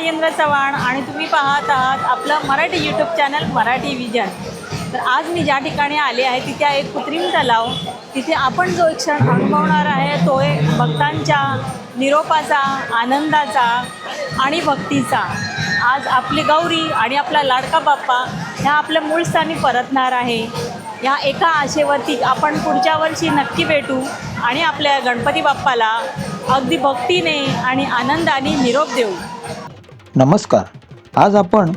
M Chavan आणि तुम्ही पाहत आहात आपलं Marathi YouTube channel Marathi vision तर आज मी ज्या ठिकाणी आले आहे तिथे एक कृत्रिम तलाव. तिथे आपण जो एक क्षण अनुभवणार आहे तो आहे भक्तांच्या निरोपाचा आनंदाचा आणि भक्तीचा. आज आपली गौरी आणि आपला लाडका बाप्पा ह्या आपल्या मूळ स्थानी परतणार आहे. ह्या एका आशेवरती आपण पुढच्या वर्षी नक्की भेटू आणि आपल्या गणपती बाप्पाला अगदी भक्तीने आणि आनंदाने निरोप देऊ. नमस्कार. आज आपण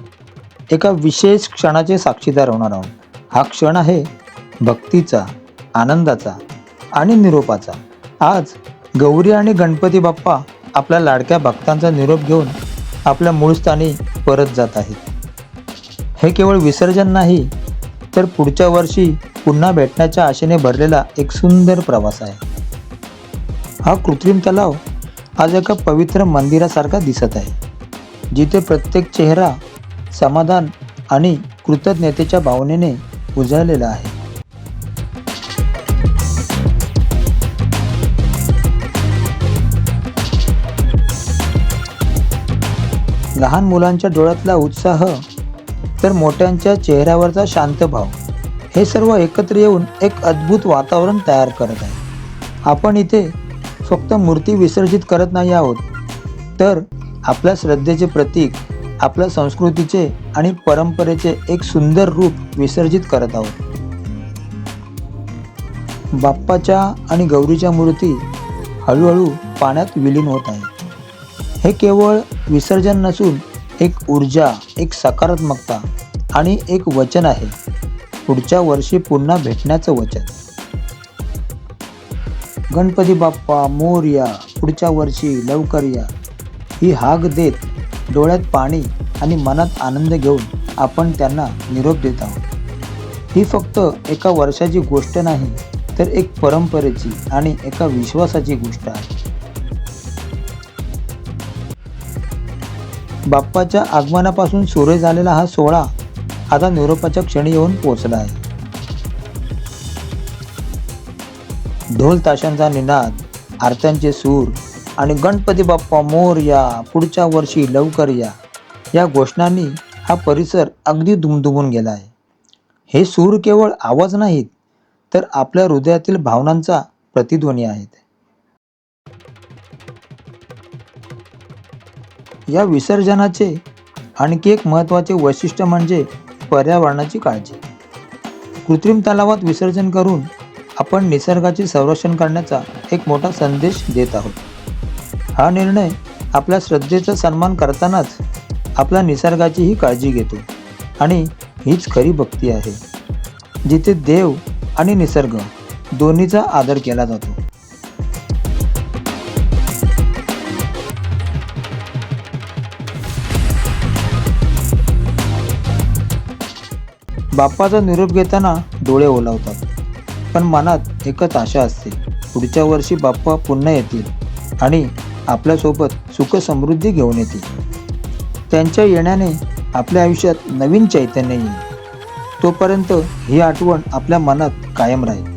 एका विशेष क्षणाचे साक्षीदार होणार आहोत. हा क्षण आहे भक्तीचा आनंदाचा आणि निरोपाचा. आज गौरी आणि गणपती बाप्पा आपल्या लाडक्या भक्तांचा निरोप घेऊन आपल्या मूळ स्थानी परत जात आहेत. हे केवळ विसर्जन नाही तर पुढच्या वर्षी पुन्हा भेटण्याच्या आशेने भरलेला एक सुंदर प्रवास आहे. हा कृत्रिम तलाव आज एका पवित्र मंदिरासारखा दिसत आहे. जिथे प्रत्येक चेहरा समाधान आणि कृतज्ञतेच्या भावनेने उजळलेला आहे. लहान मुलांच्या डोळ्यातला उत्साह तर मोठ्यांच्या चेहऱ्यावरचा शांत भाव हे सर्व एकत्र येऊन एक अद्भुत वातावरण तयार करत आहे. आपण इथे फक्त मूर्ती विसर्जित करत नाही आहोत तर आपल्या श्रद्धेचे प्रतीक आपल्या संस्कृतीचे आणि परंपरेचे एक सुंदर रूप विसर्जित करत आहोत. बाप्पाच्या आणि गौरीच्या मूर्ती हळूहळू पाण्यात विलीन होत आहेत. हे केवळ विसर्जन नसून एक ऊर्जा एक सकारात्मकता आणि एक वचन आहे. पुढच्या वर्षी पुन्हा भेटण्याचं वचन. गणपती बाप्पा मोर्या पुढच्या वर्षी लवकर या. ही हाक देत डोळ्यात पाणी आणि मनात आनंद घेऊन आपण त्यांना निरोप देत आहोत. ही फक्त एका वर्षाची गोष्ट नाही तर एक परंपरेची आणि एका विश्वासाची गोष्ट आहे. बाप्पाच्या आगमनापासून सुरू झालेला हा सोहळा आता निरोपाच्या क्षणी येऊन पोचला आहे. ढोल ताशांचा निनाद आरत्यांचे सूर आणि गणपती बाप्पा मोर या पुढच्या वर्षी लवकर या. या घोषणांनी हा परिसर अगदी दुमदुमून गेला आहे. हे सूर केवळ आवाज नाहीत तर आपल्या हृदयातील भावनांचा प्रतिध्वनी आहेत. या विसर्जनाचे आणखी एक महत्त्वाचे वैशिष्ट्य म्हणजे पर्यावरणाची काळजी. कृत्रिम तलावात विसर्जन करून आपण निसर्गाचे संरक्षण करण्याचा एक मोठा संदेश देत आहोत. हा निर्णय आपल्या श्रद्धेचा सन्मान करतानाच आपल्या निसर्गाचीही काळजी घेतो. आणि हीच खरी भक्ती आहे जिथे देव आणि निसर्ग दोन्हीचा आदर केला जातो. बाप्पाचा निरोप घेताना डोळे ओलावतात पण मनात एकच आशा असते पुढच्या वर्षी बाप्पा पुन्हा येतील आणि आपल्यासोबत सुख समृद्धी घेऊन येतील. त्यांच्या येण्याने आपल्या आयुष्यात नवीन चैतन्य येईल. तोपर्यंत ही आठवण आपल्या मनात कायम राहील.